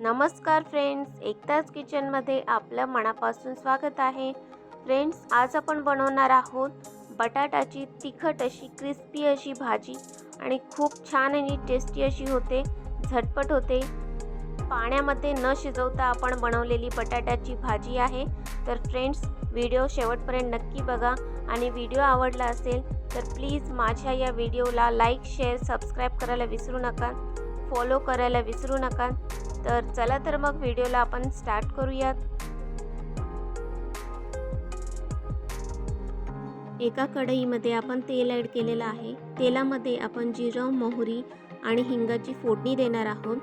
नमस्कार फ्रेंड्स एकताच किचनमध्ये आपलं मनापासून स्वागत आहे. फ्रेंड्स आज आपण बनवणार आहोत बटाटाची तिखट अशी क्रिस्पी अशी भाजी आणि खूप छान आणि टेस्टी अशी होते झटपट होते. पाण्यामध्ये न शिजवता आपण बनवलेली बटाट्याची भाजी आहे. तर फ्रेंड्स व्हिडिओ शेवटपर्यंत नक्की बघा आणि व्हिडिओ आवडला असेल तर प्लीज माझ्या या व्हिडिओला लाईक शेअर सबस्क्राईब करायला विसरू नका. फॉलो करायला विसरू नका. तर चला तर मग व्हिडिओला आपण स्टार्ट करूयात. एका कढईमध्ये आपण तेल ॲड केलेलं आहे. तेलामध्ये आपण जिरं मोहरी आणि हिंगाची फोडणी देणार आहोत.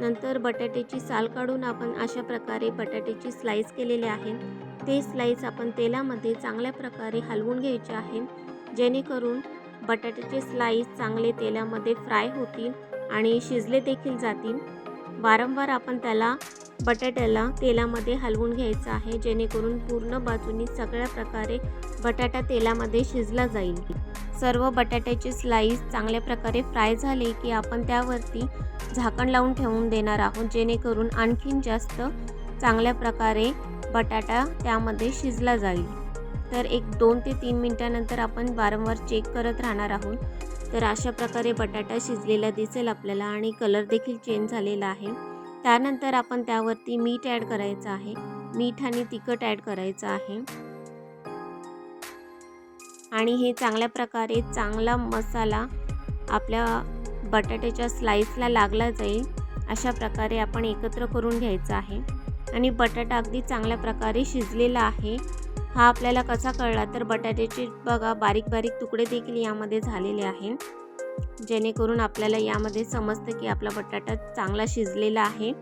नंतर बटाट्याची साल काढून आपण अशा प्रकारे बटाट्याची स्लाईस केलेले आहे. ते स्लाईस आपण तेलामध्ये चांगल्या प्रकारे हलवून घ्यायचे आहे. जेणेकरून बटाट्याचे स्लाईस चांगले तेलामध्ये फ्राय होतील आणि शिजले देखील जातील. वारंवार आपण त्याला बटाट्याला तेलामध्ये हलवून घ्यायचं आहे जेणेकरून पूर्ण बाजूनी सगळ्या प्रकारे बटाटा तेलामध्ये शिजला जाईल. सर्व बटाट्याचे स्लाईस चांगल्या प्रकारे फ्राय झाले की आपण त्यावरती झाकण लावून ठेवून देणार आहोत जेणेकरून आणखीन जास्त चांगल्या प्रकारे बटाटा त्यामध्ये शिजला जाईल. तर एक दोन ते तीन मिनटानंतर आपण वारंवार चेक करत राहणार आहोत. तर अशा प्रकारे बटाटा शिजलेला दिसेल आपल्याला आणि कलर देखील चेंज झालेला आहे. त्यानंतर आपण त्यावरती मीठ ॲड करायचं आहे. मीठ आणि तिखट ॲड करायचं आहे. आणि हे चांगल्या प्रकारे चांगला मसाला आपल्या बटाट्याच्या स्लाईसला लागला जाईल. अशा प्रकारे आपण एकत्र करून घ्यायचं आहे. आणि बटाटा अगदी चांगल्या प्रकारे शिजलेला आहे. हा आपल्याला कसा कळला तर बटाट्याचे बघा बारीक बारीक तुकडे देखील यामध्ये झालेले आहे. जेणेकरून आपल्याला यामध्ये समजतं की आपला बटाटा चांगला शिजलेला आहे.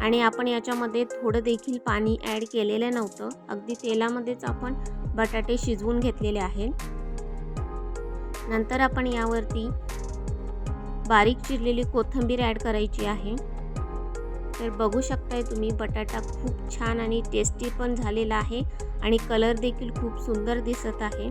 आणि आपण याच्यामध्ये थोडं देखील पाणी ॲड केलेलं नव्हतं. अगदी तेलामध्येच आपण बटाटे शिजवून घेतलेले आहे नंतर आपण यावरती बारीक चिरलेली कोथिंबीर ॲड करायची आहे. तर बघू शकताय तुम्ही बटाटा खूप छान आणि टेस्टी पण झालेला आहे. आणि कलर देखील खूप सुंदर दिसत आहे.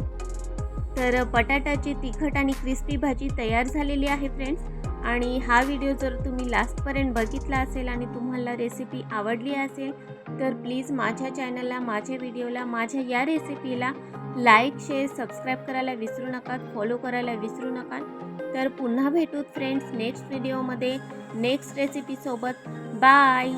तर बटाट्याची तिखट आणि क्रिस्पी भाजी तयार झालेली आहे फ्रेंड्स आणि हा व्हिडिओ जर तुम्ही लास्टपर्यंत बघितला असेल आणि तुम्हाला रेसिपी आवडली असेल तर प्लीज माझ्या चॅनलला माझ्या व्हिडिओला माझ्या या रेसिपीला लाईक शेअर सबस्क्राईब करायला विसरू नका फॉलो करायला विसरू नका. तर पुन्हा भेटूत फ्रेंड्स नेक्स्ट व्हिडिओमध्ये नेक्स्ट रेसिपीसोबत बाय